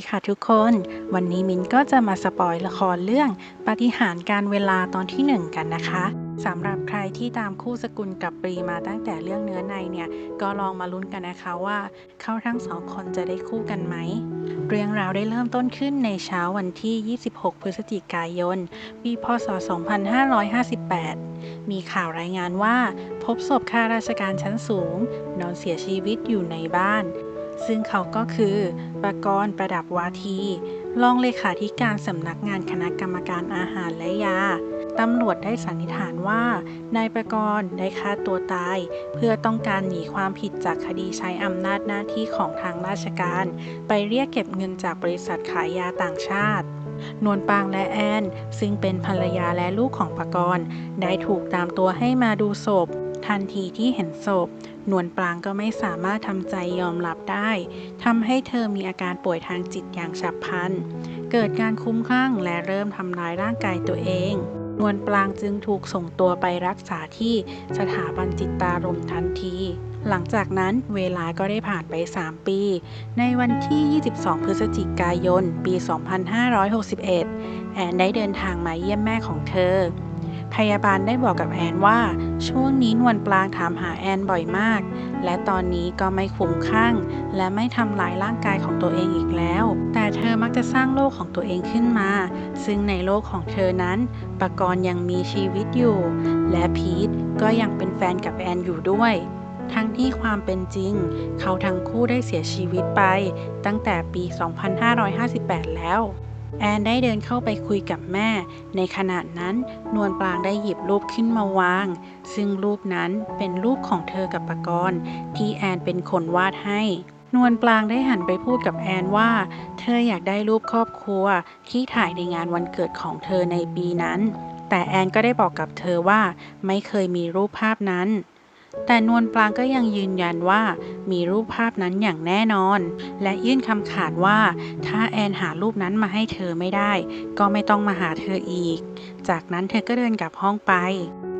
ดีค่ะทุกคน วันนี้มินก็จะมาสปอยละครเรื่องปฏิหารการเวลาตอนที่หนึ่งกันนะคะสำหรับใครที่ตามคู่สกุลกับปรีมาตั้งแต่เรื่องเนื้อในเนี่ย ก็ลองมาลุ้นกันนะคะว่าเขาทั้งสองคนจะได้คู่กันไหม เรื่องราวได้เริ่มต้นขึ้นในเช้าวันที่ 26 พฤศจิกายน ปีพศ 2558 มีข่าวรายงานว่า พบศพข้าราชการชั้นสูง นอนเสียชีวิตอยู่ในบ้าน ซึ่งเขาก็คือประกรณ์ประดับวาทีรองเลขาธิการสำนักงานคณะกรรมการอาหารและยาตำรวจได้สันนิษฐานว่านายประกรณ์ได้ฆ่าตัวตาย เพื่อต้องการหนีความผิดจากคดีใช้อำนาจหน้าที่ของทางราชการ ไปเรียกเก็บเงินจากบริษัทขายยาต่างชาติ นวลปางและแอน ซึ่งเป็นภรรยาและลูกของประกรณ์ ได้ถูกตามตัวให้มาดูศพ ทันทีที่เห็นศพ นวลปรางก็ไม่สามารถทำใจยอมรับได้ทำให้เธอมีอาการป่วยทางจิตอย่างฉับพลัน เกิดการคุ้มคลั่งและเริ่มทำร้ายร่างกายตัวเอง นวลปรางจึงถูกส่งตัวไปรักษาที่สถาบันจิตตารมทันทีหลังจากนั้นเวลาก็ได้ผ่านไป 3 ปี ในวันที่ 22 พฤศจิกายน ปี 2561 แอนได้เดินทางมาเยี่ยมแม่ของเธอ พยาบาลได้บอกกับแอนว่า ช่วงนี้นวลปรางถามหาแอนบ่อยมาก และตอนนี้ก็ไม่คุ้มข้างและไม่ทำลายร่างกายของตัวเองอีกแล้ว แต่เธอมักจะสร้างโลกของตัวเองขึ้นมา ซึ่งในโลกของเธอนั้นปกรณ์ยังมีชีวิตอยู่ และพีทก็ยังเป็นแฟนกับแอนอยู่ด้วย ทั้งที่ความเป็นจริง เขาทั้งคู่ได้เสียชีวิตไป ตั้งแต่ปี 2558 แล้ว แอนได้เดินเข้าไปคุยกับแม่ ในขณะนั้นนวลปรางได้หยิบรูปขึ้นมาวาง ซึ่งรูปนั้นเป็นรูปของเธอกับปกรณ์ที่แอนเป็นคนวาดให้ นวลปรางได้หันไปพูดกับแอนว่า เธออยากได้รูปครอบครัวที่ถ่ายในงานวันเกิดของเธอในปีนั้น แต่แอนก็ได้บอกกับเธอว่า ไม่เคยมีรูปภาพนั้น แต่นวลปลางก็ยังยืนยันว่ามีรูปภาพนั้นอย่างแน่นอน และยื่นคำขาดว่า ถ้าแอนหารูปนั้นมาให้เธอไม่ได้ ก็ไม่ต้องมาหาเธออีก จากนั้นเธอก็เดินกลับห้องไป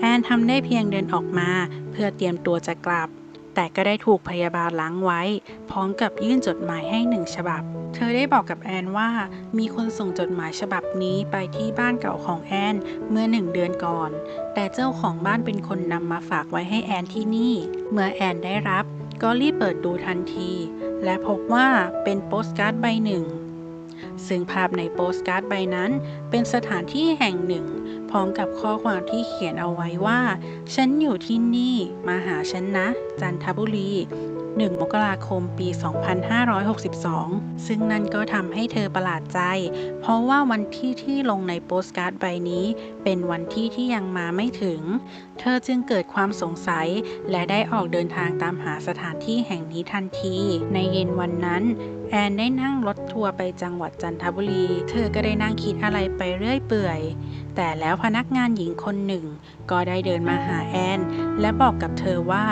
แอนทำได้เพียงเดินออกมา เพื่อเตรียมตัวจะกลับ แต่ก็ได้ถูกพยาบาลล้างไว้ พร้อมกับยื่นจดหมายให้หนึ่งฉบับ เธอได้บอกกับแอนว่า มีคนส่งจดหมายฉบับนี้ไปที่บ้านเก่าของแอนเมื่อหนึ่งเดือนก่อน แต่เจ้าของบ้านเป็นคนนำมาฝากไว้ให้แอนที่นี่ เมื่อแอนได้รับ ก็รีบเปิดดูทันที และพบว่าเป็นโปสการ์ดใบหนึ่งซึ่งภาพในโปสการ์ดใบนั้นเป็นสถานที่แห่งหนึ่ง พร้อมกับข้อความที่เขียนเอาไว้ว่า ฉันอยู่ที่นี่ มาหาฉันนะ จันทบุรี 1 มกราคมปี 2562 ซึ่งนั่นก็ทำให้เธอประหลาดใจ เพราะว่าวันที่ที่ลงในโปสการ์ดใบนี้เป็นวันที่ที่ยังมาไม่ถึง เธอจึงเกิดความสงสัยและได้ออกเดินทางตามหาสถานที่แห่งนี้ทันที ในเย็นวันนั้น แอนได้นั่งรถทัวร์ไปจังหวัดจันทบุรี เธอก็ได้นั่งคิดอะไรไปเรื่อยเปื่อย แต่แล้วพนักงานหญิงคนหนึ่ง ก็ได้เดินมาหาแอน และบอกกับเธอว่า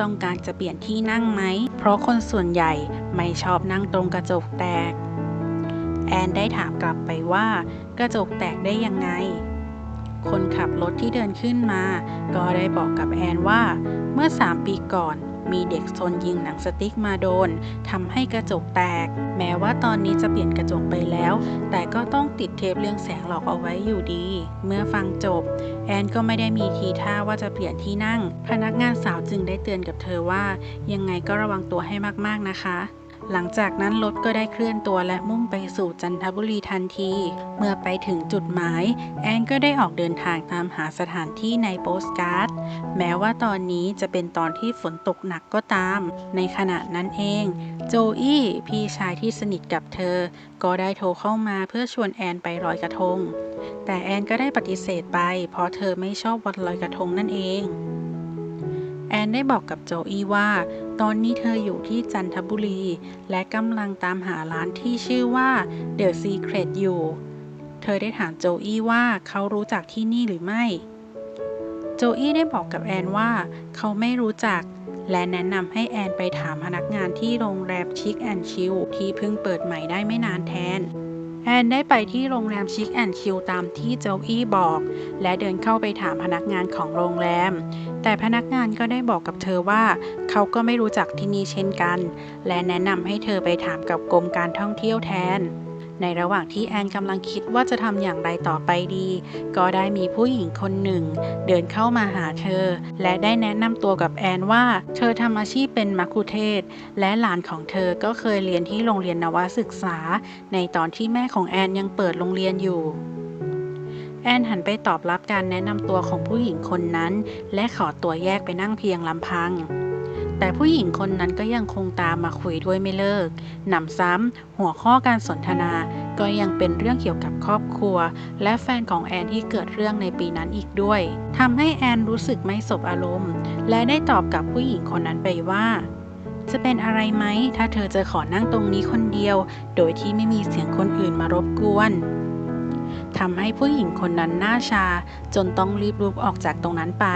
ต้องการจะเปลี่ยนที่นั่งไหม เพราะคนส่วนใหญ่ไม่ชอบนั่งตรงกระจกแตก แอนได้ถามกลับไปว่ากระจกแตกได้ยังไง คนขับรถที่เดินขึ้นมา ก็ได้บอกกับแอนว่า เมื่อ 3 ปีก่อนมีเด็กซนยิงหนังสติ๊กมาโดนทำให้กระจกแตก แม้ว่าตอนนี้จะเปลี่ยนกระจกไปแล้ว แต่ก็ต้องติดเทปเรื่องแสงหลอกเอาไว้อยู่ดี เมื่อฟังจบ แอนก็ไม่ได้มีทีท่าว่าจะเปลี่ยนที่นั่ง พนักงานสาวจึงได้เตือนกับเธอว่า ยังไงก็ระวังตัวให้มากๆนะคะ หลังจากนั้นรถก็ได้เคลื่อนตัวและมุ่งไปสู่จันทบุรีทันที เมื่อไปถึงจุดหมาย แอนก็ได้ออกเดินทางตามหาสถานที่ในโปสการ์ด แม้ว่าตอนนี้จะเป็นตอนที่ฝนตกหนักก็ตาม ในขณะนั้นเอง โจอี้พี่ชายที่สนิทกับเธอ ก็ได้โทรเข้ามาเพื่อชวนแอนไปลอยกระทง แต่แอนก็ได้ปฏิเสธไป เพราะเธอไม่ชอบวันลอยกระทงนั่นเอง แอนได้บอกกับโจอี้ว่า ตอนนี้เธออยู่ที่จันทบุรี และกำลังตามหาร้านที่ชื่อว่า The Secret อยู่ เธอได้ถามโจอี้ว่าเขารู้จักที่นี่หรือไม่ โจอี้ได้บอกกับแอนว่า เขาไม่รู้จัก และแนะนำให้แอนไปถามพนักงานที่โรงแรมชิคแอนชิลที่เพิ่งเปิดใหม่ได้ไม่นานแทน แอนได้ไปที่โรงแรมชิคแอนชิลตามที่โจอี้บอก และเดินเข้าไปถามพนักงานของโรงแรม แต่พนักงานก็ได้บอกกับเธอว่า เขาก็ไม่รู้จักที่นี่เช่นกัน และแนะนำให้เธอไปถามกับกรมการท่องเที่ยวแทน ในระหว่างที่แอนกำลังคิดว่าจะทำอย่างไรต่อไปดี ก็ได้มีผู้หญิงคนหนึ่ง เดินเข้ามาหาเธอ และได้แนะนำตัวกับแอนว่า เธอทำอาชีพเป็นมัคคุเทศและหลานของเธอก็เคยเรียนที่โรงเรียนนวศึกษา ในตอนที่แม่ของแอนยังเปิดโรงเรียนอยู่แอนหันไปตอบรับการแนะนำตัวของผู้หญิงคนนั้น และขอตัวแยกไปนั่งเพียงลำพัง แต่ผู้หญิงคนนั้นก็ยังคงตามมาคุยด้วยไม่เลิกหนำซ้ำหัวข้อการสนทนา ก็ยังเป็นเรื่องเกี่ยวกับครอบครัว และแฟนของแอนที่เกิดเรื่องในปีนั้นอีกด้วยทำให้แอนรู้สึกไม่สบอารมณ์ และได้ตอบกับผู้หญิงคนนั้นไปว่า จะเป็นอะไรไหม ถ้าเธอจะขอนั่งตรงนี้คนเดียว โดยที่ไม่มีเสียงคนอื่นมารบกวนทำให้ผู้หญิงคนนั้นหน้าชา จนต้องรีบลุกออกจากตรงนั้นไป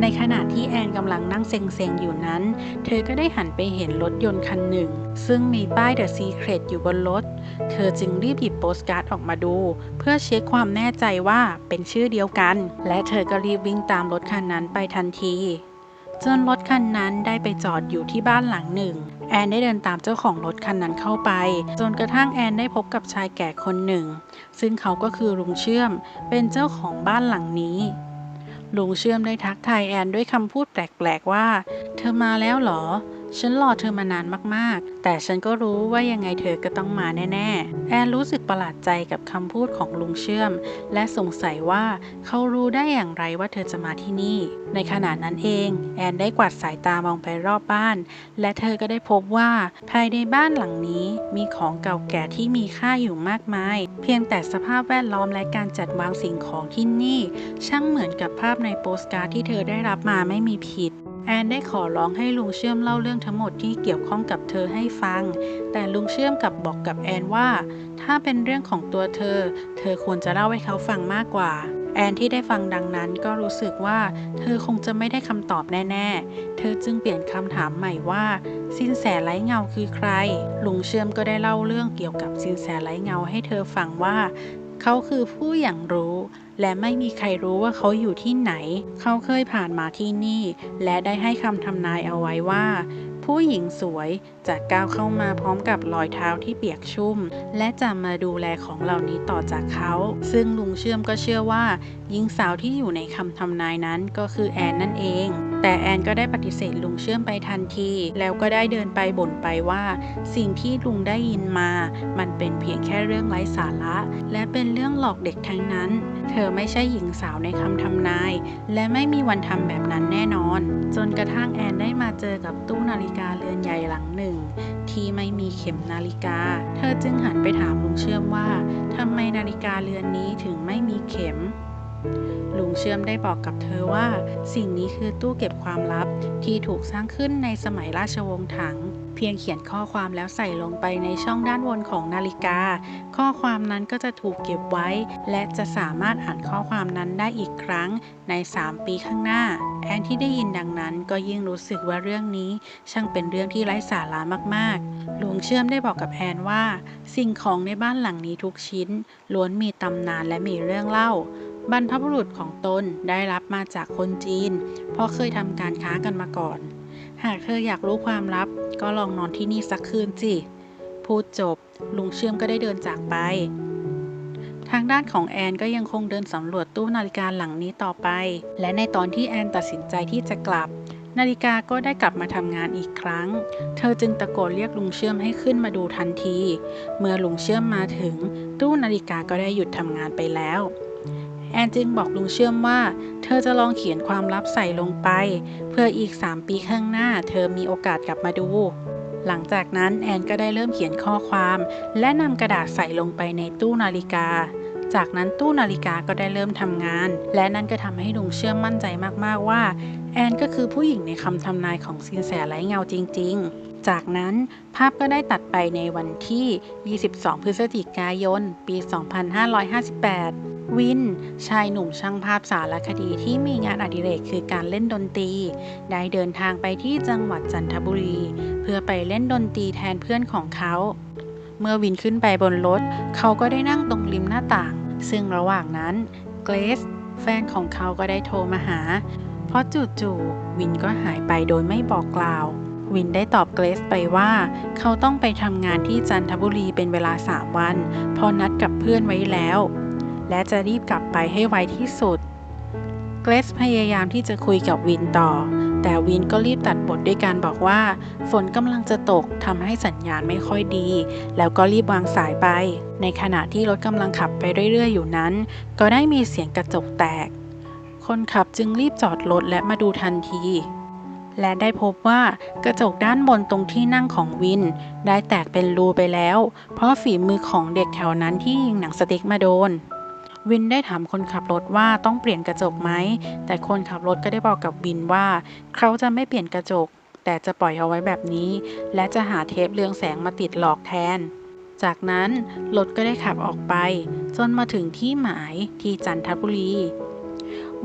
ในขณะที่แอนกำลังนั่งเซ็งๆอยู่นั้น เธอก็ได้หันไปเห็นรถยนต์คันหนึ่ง ซึ่งมีป้าย The Secret อยู่บนรถ เธอจึงรีบหยิบโปสการ์ดออกมาดู เพื่อเช็คความแน่ใจว่าเป็นชื่อเดียวกัน และเธอก็รีบวิ่งตามรถคันนั้นไปทันทีจนรถคันนั้นได้ไปจอดอยู่ที่บ้านหลังหนึ่ง แอนได้เดินตามเจ้าของรถคันนั้นเข้าไป จนกระทั่งแอนได้พบกับชายแก่คนหนึ่ง ซึ่งเขาก็คือลุงเชื่อม เป็นเจ้าของบ้านหลังนี้ ลุงเชื่อมได้ทักทายแอนด้วยคำพูดแปลกๆว่า เธอมาแล้วเหรอ ฉันรอเธอมานานมากๆ แต่ฉันก็รู้ว่ายังไงเธอก็ต้องมาแน่ๆ แอนรู้สึกประหลาดใจกับคำพูดของลุงเชื่อม และสงสัยว่าเขารู้ได้อย่างไรว่าเธอจะมาที่นี่ ในขณะนั้นเอง แอนได้กวาดสายตามองไปรอบบ้าน และเธอก็ได้พบว่าภายในบ้านหลังนี้มีของเก่าแก่ที่มีค่าอยู่มากมาย เพียงแต่สภาพแวดล้อมและการจัดวางสิ่งของที่นี่ ช่างเหมือนกับภาพในโปสการ์ดที่เธอได้รับมาไม่มีผิด แอนได้ขอร้องให้ลุงเชื่อมเล่าเรื่องทั้งหมดที่เกี่ยวข้องกับเธอให้ฟัง แต่ลุงเชื่อมกลับบอกกับแอนว่า ถ้าเป็นเรื่องของตัวเธอ เธอควรจะเล่าให้เขาฟังมากกว่า แอนที่ได้ฟังดังนั้นก็รู้สึกว่า เธอคงจะไม่ได้คำตอบแน่ๆ เธอจึงเปลี่ยนคำถามใหม่ว่า สินแสไร้เงาคือใคร ลุงเชื่อมก็ได้เล่าเรื่องเกี่ยวกับสินแสไร้เงาให้เธอฟังว่า เขาคือผู้อย่างรู้ และไม่มีใครรู้ว่าเขาอยู่ที่ไหน เขาเคยผ่านมาที่นี่ และได้ให้คำทำนายเอาไว้ว่า ผู้หญิงสวยจะก้าวเข้ามาพร้อมกับรอยเท้าที่เปียกชุ่ม และจะมาดูแลของเหล่านี้ต่อจากเขา ซึ่งลุงเชื่อมก็เชื่อว่าหญิงสาวที่อยู่ในคำทำนายนั้นก็คือแอนนั่นเอง แต่แอนก็ได้ปฏิเสธลุงเชื่อมไปทันที แล้วก็ได้เดินไปบ่นไปว่า สิ่งที่ลุงได้ยินมา มันเป็นเพียงแค่เรื่องไร้สาระ และเป็นเรื่องหลอกเด็กทั้งนั้น เธอไม่ใช่หญิงสาวในคำทำนาย และไม่มีวันทำแบบนั้นแน่นอน จนกระทั่งแอนได้มาเจอกับตู้นาฬิกาเรือนใหญ่หลังหนึ่ง ที่ไม่มีเข็มนาฬิกา เธอจึงหันไปถามลุงเชื่อมว่าทำไมนาฬิกาเรือนนี้ถึงไม่มีเข็ม ลุงเชื่อมได้บอกกับเธอว่า สิ่งนี้คือตู้เก็บความลับที่ถูกสร้างขึ้นในสมัยราชวงศ์ถัง เพียงเขียนข้อความแล้วใส่ลงไปในช่องด้านบนของนาฬิกา ข้อความนั้นก็จะถูกเก็บไว้ และจะสามารถอ่านข้อความนั้นได้อีกครั้งใน 3 ปีข้างหน้า แอนที่ได้ยินดังนั้นก็ยิ่งรู้สึกว่าเรื่องนี้ ช่างเป็นเรื่องที่ไร้สาระมากๆลุงเชื่อมได้บอกกับแอนว่า สิ่งของในบ้านหลังนี้ทุกชิ้น ล้วนมีตำนานและมีเรื่องเล่า บรรพบุรุษของตนได้รับมาจากคนจีน เพราะเคยทำการค้ากันมาก่อน หากเธออยากรู้ความลับ ก็ลองนอนที่นี่สักคืนสิ พูดจบ ลุงเชื่อมก็ได้เดินจากไป ทางด้านของแอนก็ยังคงเดินสำรวจตู้นาฬิกาหลังนี้ต่อไป และในตอนที่แอนตัดสินใจที่จะกลับ นาฬิกาก็ได้กลับมาทำงานอีกครั้ง เธอจึงตะโกนเรียกลุงเชื่อมให้ขึ้นมาดูทันที เมื่อลุงเชื่อมมาถึง ตู้นาฬิกาก็ได้หยุดทำงานไปแล้ว แอนจึงบอกลุงเชื่อมว่า เธอจะลองเขียนความลับใส่ลงไป เพื่ออีก 3 ปีข้างหน้า เธอมีโอกาสกลับมาดู หลังจากนั้นแอนก็ได้เริ่มเขียนข้อความ และนำกระดาษใส่ลงไปในตู้นาฬิกา จากนั้นตู้นาฬิกาก็ได้เริ่มทำงาน และนั่นก็ทำให้ลุงเชื่อมมั่นใจมากๆว่า แอนก็คือผู้หญิงในคำทำนายของสินแสไร้เงาจริง ๆจากนั้นภาพก็ได้ตัดไปในวันที่ 22 พฤศจิกายน ปี 2558 วิน ชายหนุ่มช่างภาพสารคดีที่มีงานอดิเรกคือการเล่นดนตรี ได้เดินทางไปที่จังหวัดจันทบุรี เพื่อไปเล่นดนตรีแทนเพื่อนของเขา เมื่อวินขึ้นไปบนรถ เขาก็ได้นั่งตรงริมหน้าต่าง ซึ่งระหว่างนั้นเกรซแฟนของเขาก็ได้โทรมาหา เพราะจู่ๆวินก็หายไปโดยไม่บอกกล่าว วินได้ตอบเกรซไปว่า เขาต้องไปทำงานที่จันทบุรีเป็นเวลา 3 วัน พอนัดกับเพื่อนไว้แล้ว และจะรีบกลับไปให้ไวที่สุด เกรซพยายามที่จะคุยกับวินต่อ แต่วินก็รีบตัดบทด้วยการบอกว่า ฝนกำลังจะตกทำให้สัญญาณไม่ค่อยดี แล้วก็รีบวางสายไป ในขณะที่รถกำลังขับไปเรื่อย ๆ อยู่นั้น ก็ได้มีเสียงกระจกแตก คนขับจึงรีบจอดรถและมาดูทันทีและได้พบว่ากระจกด้านบนตรงที่นั่งของวิน ได้แตกเป็นรูไปแล้ว เพราะฝีมือของเด็กแถวนั้นที่ยิงหนังสติ๊กมาโดน วินได้ถามคนขับรถว่าต้องเปลี่ยนกระจกไหม แต่คนขับรถก็ได้บอกกับวินว่า เขาจะไม่เปลี่ยนกระจก แต่จะปล่อยเอาไว้แบบนี้ และจะหาเทปเรืองแสงมาติดหลอกแทน จากนั้นรถก็ได้ขับออกไป จนมาถึงที่หมายที่จันทบุรี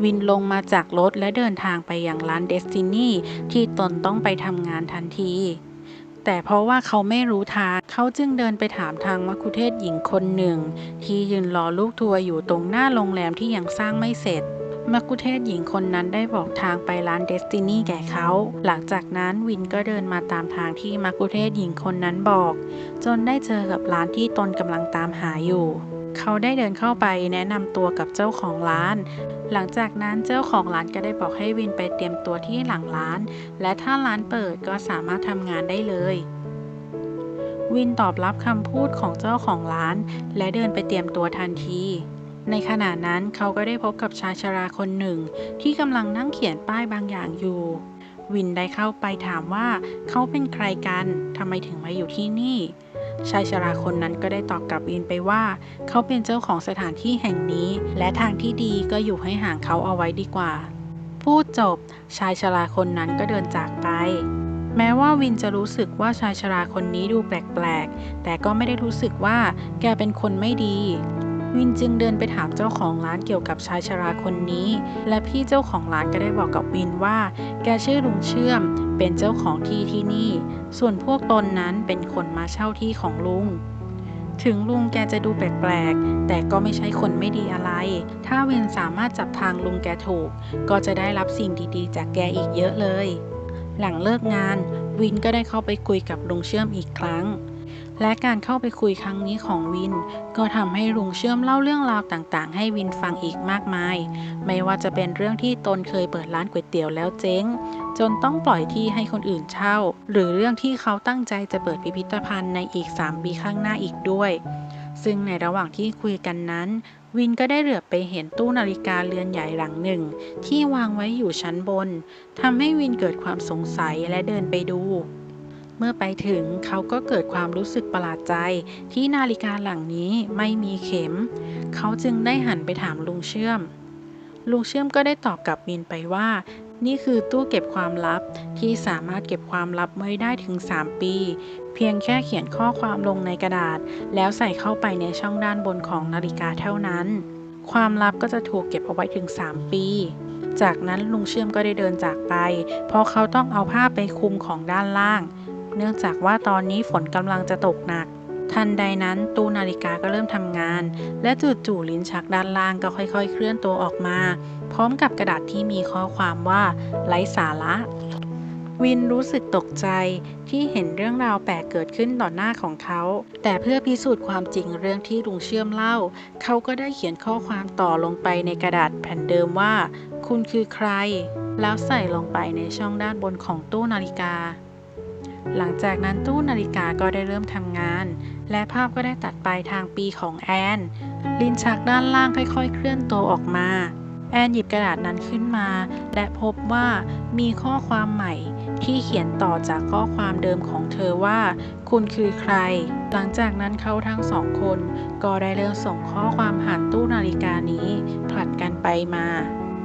วินลงมาจากรถและเดินทางไปยังร้านเดสตินีที่ตนต้องไปทำงานทันที แต่เพราะว่าเขาไม่รู้ทาง เขาจึงเดินไปถามทางมัคคุเทศหญิงคนหนึ่ง ที่ยืนรอลูกทัวร์อยู่ตรงหน้าโรงแรมที่ยังสร้างไม่เสร็จมัคคุเทศหญิงคนนั้นได้บอกทางไปร้านเดสตินีแก่เขา หลังจากนั้นวินก็เดินมาตามทางที่มัคคุเทศหญิงคนนั้นบอก จนได้เจอกับร้านที่ตนกำลังตามหาอยู่ เขาได้เดินเข้าไปแนะนำตัวกับเจ้าของร้าน หลังจากนั้นเจ้าของร้านก็ได้บอกให้วินไปเตรียมตัวที่หลังร้าน และถ้าร้านเปิดก็สามารถทำงานได้เลย วินตอบรับคำพูดของเจ้าของร้าน และเดินไปเตรียมตัวทันทีในขณะนั้นเขาก็ได้พบกับชายชราคนหนึ่ง ที่กำลังนั่งเขียนป้ายบางอย่างอยู่ วินได้เข้าไปถามว่าเขาเป็นใครกันทำไมถึงมาอยู่ที่นี่ ชายชราคนนั้นก็ได้ตอบกลับวินไปว่า เขาเป็นเจ้าของสถานที่แห่งนี้ และทางที่ดีก็อยู่ให้ห่างเขาเอาไว้ดีกว่า พูดจบ ชายชราคนนั้นก็เดินจากไป แม้ว่าวินจะรู้สึกว่าชายชราคนนี้ดูแปลกๆ แต่ก็ไม่ได้รู้สึกว่าแกเป็นคนไม่ดี วินจึงเดินไปถามเจ้าของร้านเกี่ยวกับชายชราคนนี้ และพี่เจ้าของร้านก็ได้บอกกับวินว่า แกชื่อลุงเชื่อม เป็นเจ้าของที่ที่นี่ ส่วนพวกตนนั้นเป็นคนมาเช่าที่ของลุงถึงลุงแกจะดูแปลกๆ แต่ก็ไม่ใช่คนไม่ดีอะไร ถ้าวินสามารถจับทางลุงแกถูก ก็จะได้รับสิ่งดีๆ จากแกอีกเยอะเลย หลังเลิกงาน วินก็ได้เข้าไปคุยกับลุงเชื่อมอีกครั้ง และการเข้าไปคุยครั้งนี้ของวิน ก็ทำให้ลุงเชื่อมเล่าเรื่องราวต่างๆ ให้วินฟังอีกมากมาย ไม่ว่าจะเป็นเรื่องที่ตนเคยเปิดร้านก๋วยเตี๋ยวแล้วเจ๊ง จนต้องปล่อยที่ให้คนอื่นเช่า หรือเรื่องที่เขาตั้งใจจะเปิดพิพิธภัณฑ์ในอีก 3 ปีข้างหน้าอีกด้วย ซึ่งในระหว่างที่คุยกันนั้น วินก็ได้เหลือบไปเห็นตู้นาฬิกาเรือนใหญ่หลังหนึ่ง ที่วางไว้อยู่ชั้นบนทำให้วินเกิดความสงสัยและเดินไปดู เมื่อไปถึงเขาก็เกิดความรู้สึกประหลาดใจที่นาฬิกาหลังนี้ไม่มีเข็ม เขาจึงได้หันไปถามลุงเชื่อม ลุงเชื่อมก็ได้ตอบกับวินไปว่า นี่คือตู้เก็บความลับที่สามารถเก็บความลับไว้ได้ถึง 3 ปี เพียงแค่เขียนข้อความลงในกระดาษ แล้วใส่เข้าไปในช่องด้านบนของนาฬิกาเท่านั้น ความลับก็จะถูกเก็บเอาไว้ถึง 3 ปีจากนั้นลุงเชื่อมก็ได้เดินจากไป เพราะเขาต้องเอาผ้าไปคลุมของด้านล่าง เนื่องจากว่าตอนนี้ฝนกำลังจะตกหนัก ทันใดนั้นตู้นาฬิกาก็เริ่มทำงาน และจู่ๆลิ้นชักด้านล่างก็ค่อยๆ เคลื่อนตัวออกมา พร้อมกับกระดาษที่มีข้อความว่าไร้สาระ วินรู้สึกตกใจที่เห็นเรื่องราวแปลกเกิดขึ้นต่อหน้าของเขา แต่เพื่อพิสูจน์ความจริงเรื่องที่ลุงเชื่อมเล่า เขาก็ได้เขียนข้อความต่อลงไปในกระดาษแผ่นเดิมว่า คุณคือใคร แล้วใส่ลงไปในช่องด้านบนของตู้นาฬิกา หลังจากนั้นตู้นาฬิกาก็ได้เริ่มทำงาน และภาพก็ได้ตัดไปทางปีของแอน ลิ้นชักด้านล่างค่อยๆ เคลื่อนตัวออกมา แอนหยิบกระดาษนั้นขึ้นมา และพบว่ามีข้อความใหม่ที่เขียนต่อจากข้อความเดิมของเธอว่า คุณคือใคร หลังจากนั้นเขาทั้งสองคนก็ได้เริ่มส่งข้อความผ่านตู้นาฬิกานี้ผลัดกันไปมา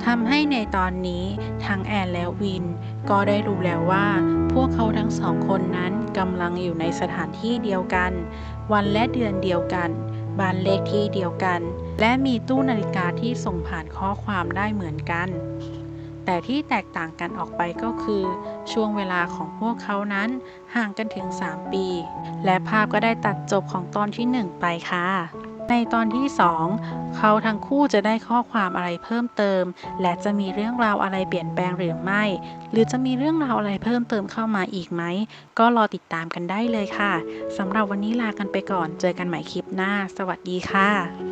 ทำให้ในตอนนี้ทั้งแอนและวิน ก็ได้รู้แล้วว่า พวกเขาทั้งสองคนนั้นกำลังอยู่ในสถานที่เดียวกัน วันและเดือนเดียวกันบ้านเลขที่เดียวกัน และมีตู้นาฬิกาที่ส่งผ่านข้อความได้เหมือนกัน แต่ที่แตกต่างกันออกไปก็คือ ช่วงเวลาของพวกเขานั้นห่างกันถึง 3 ปี และภาพก็ได้ตัดจบของตอนที่ 1 ไปค่ะ ในตอนที่ 2 เขาทั้งคู่จะได้ข้อความอะไรเพิ่มเติม และจะมีเรื่องราวอะไรเปลี่ยนแปลงหรือไม่ หรือจะมีเรื่องราวอะไรเพิ่มเติมเข้ามาอีกไหม ก็รอติดตามกันได้เลยค่ะสำหรับวันนี้ลากันไปก่อน เจอกันใหม่คลิปหน้า สวัสดีค่ะ